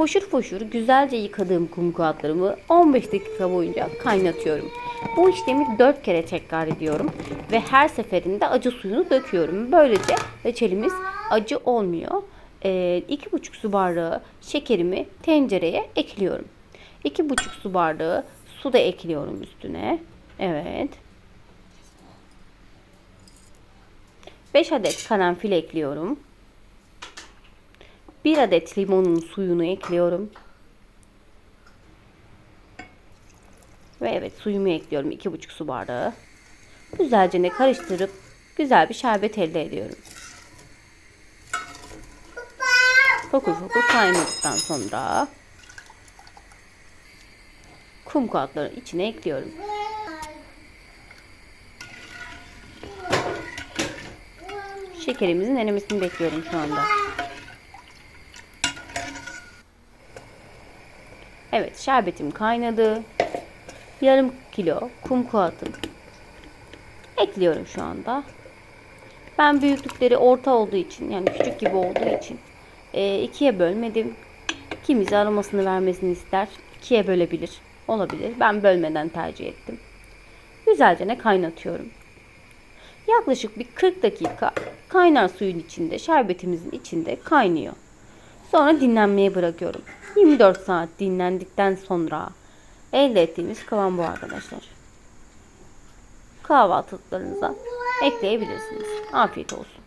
foşur foşur güzelce yıkadığım kum kağıtlarımı 15 dakika boyunca kaynatıyorum. Bu işlemi 4 kere tekrar ediyorum ve her seferinde acı suyunu döküyorum. Böylece reçelimiz acı olmuyor. Ee, 2,5 su bardağı şekerimi tencereye ekliyorum. 2,5 su bardağı su da ekliyorum üstüne. Evet. 5 adet karanfil ekliyorum. 1 adet limonun suyunu ekliyorum. Ve evet suyumu ekliyorum 2,5 su bardağı. Güzelce ne karıştırıp güzel bir şerbet elde ediyorum. Fokur fokur kaynadıktan sonra kum kağıtları içine ekliyorum. Şekerimizin erimesini bekliyorum şu anda. Evet şerbetim kaynadı. Yarım kilo kum ekliyorum şu anda. Ben büyüklükleri orta olduğu için yani küçük gibi olduğu için e, ikiye bölmedim. Kimisi aromasını vermesini ister. ikiye bölebilir. Olabilir. Ben bölmeden tercih ettim. Güzelce ne kaynatıyorum. Yaklaşık bir 40 dakika kaynar suyun içinde, şerbetimizin içinde kaynıyor. Sonra dinlenmeye bırakıyorum. 24 saat dinlendikten sonra elde ettiğimiz kıvam bu arkadaşlar. Kahvaltılıklarınıza ekleyebilirsiniz. Afiyet olsun.